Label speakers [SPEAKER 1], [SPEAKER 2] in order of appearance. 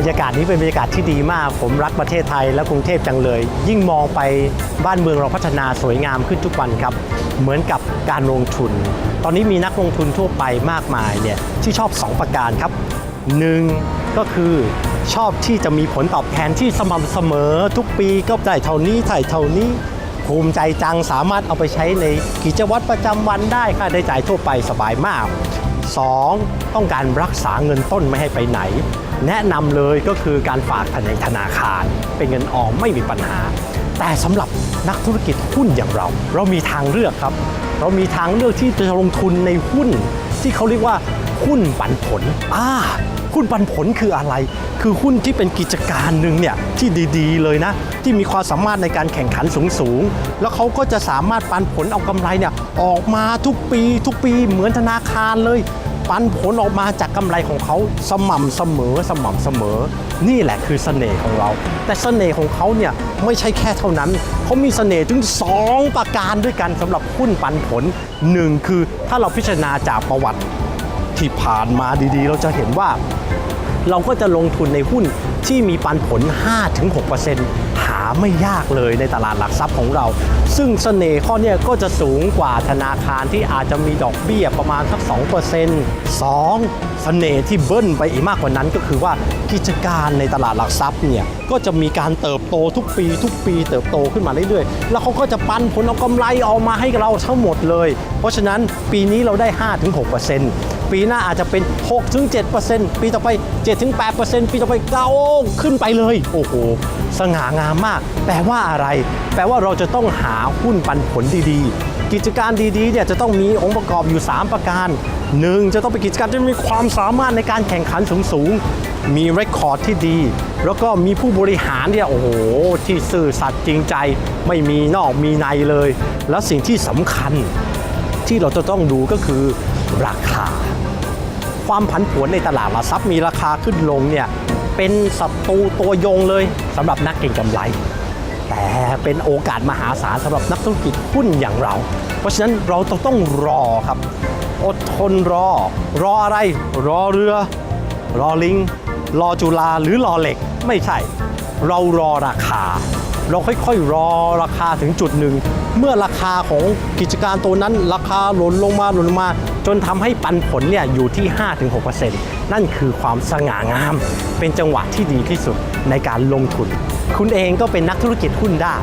[SPEAKER 1] รรยากาศนี้เป็นบรรยากาศที่ดีมาก ผมรักประเทศไทยและกรุงเทพจังเลย ยิ่งมองไปบ้านเมืองเราพัฒนาสวยงามขึ้นทุกวันครับ เหมือนกับการลงทุน ตอนนี้มีนักลงทุนทั่วไปมากมายเนี่ยที่ชอบ 2 ประการครับหนึ่งก็คือชอบที่จะมีผลตอบแทนที่สม่ำเสมอ ทุกปีก็ได้เท่านี้ได้เท่านี้ภูมิใจจังสามารถเอาไปใช้ในกิจวัตรประจำวันได้ค่าได้จ่ายทั่วไปสบายมาก 2. ต้องการรักษาเงินต้นไม่ให้ไปไหน แนะนำเลยก็คือการฝากในธนาคาร เป็นเงินออมไม่มีปัญหา แต่สำหรับนักธุรกิจหุ้นอย่างเรา เรามีทางเลือกครับ เรามีทางเลือกที่จะลงทุนในหุ้น ที่เขาเรียกว่าหุ้นปันผลอ่า หุ้นปันผลคืออะไร คือหุ้นที่เป็นกิจการหนึ่งเนี่ยที่ดีๆ เลยนะ ที่มีความสามารถในการแข่งขันสูงๆ แล้วเขาก็จะสามารถปันผลเอากำไรเนี่ยออกมาทุกปีทุกปีเหมือนธนาคารเลย ปันผลออกมาจากกำไรของเขาสม่ำเสมอสม่ำเสมอ นี่แหละคือเสน่ห์ของเรา แต่เสน่ห์ของเขาเนี่ยไม่ใช่แค่เท่านั้นเขามีเสน่ห์ถึง 2 ประการด้วยกันสำหรับหุ้นปันผลหนึ่งคือถ้าเราพิจารณาจากประวัติ ที่ผ่านมาดีๆ เราจะเห็นว่า เราก็จะลงทุนในหุ้นที่มีปันผล 5-6%หาไม่ยากเลยในตลาดหลักทรัพย์ของเรา ซึ่งเสน่ห์ข้อนี้ก็จะสูงกว่าธนาคารที่อาจจะมีดอกเบี้ยประมาณสัก 2% 2. เสน่ห์ที่เบิ้ลไปอีกมากกว่านั้นก็คือว่ากิจการในตลาดหลักทรัพย์เนี่ยก็จะมีการเติบโตทุกปี ทุกปีเติบโตขึ้นมาเรื่อยๆ แล้วเขาก็จะปันผลเอากำไรออกมาให้เราทั้งหมดเลย เพราะฉะนั้นปีนี้เราได้ 5-6% ปีหน้าอาจจะเป็น 6-7%ปีต่อไป 7-8%ปีต่อไปเก้าขึ้นไปเลย โอ้โห สง่างามมาก แปลว่าอะไร แปลว่าเราจะต้องหาหุ้นปันผลดีๆ กิจการดีๆเนี่ยจะต้องมีองค์ประกอบอยู่ 3 ประการ 1. จะต้องเป็นกิจการที่มีความสามารถในการแข่งขันสูงๆ มีเรคคอร์ดที่ดี แล้วก็มีผู้บริหารเนี่ยโอ้โห ที่ซื่อสัตย์จริงใจ ไม่มีนอกมีในเลย แล้วสิ่งที่สำคัญที่เราจะต้องดูก็คือราคา ความผันผวนในตลาดหลักทรัพย์มีราคาขึ้นลงเนี่ยเป็นศัตรูตัวยงเลยสำหรับนักเก็งกำไร แต่เป็นโอกาสมหาศาลสำหรับนักธุรกิจหุ้นอย่างเรา เพราะฉะนั้นเราต้องต้องรอครับ อดทนรอ รออะไร รอเรือ รอลิง รอจุฬาหรือรอเหล็กไม่ใช่ เรารอราคา เราค่อยๆรอราคาถึงจุดหนึ่ง เมื่อราคาของกิจการตัวนั้น ราคาหล่นลงมาหล่นลงมา จนทำให้ปันผลเนี่ยอยู่ที่ 5-6%นั่นคือความสง่างาม เป็นจังหวะที่ดีที่สุดในการลงทุน คุณเองก็เป็นนักธุรกิจหุ้นได้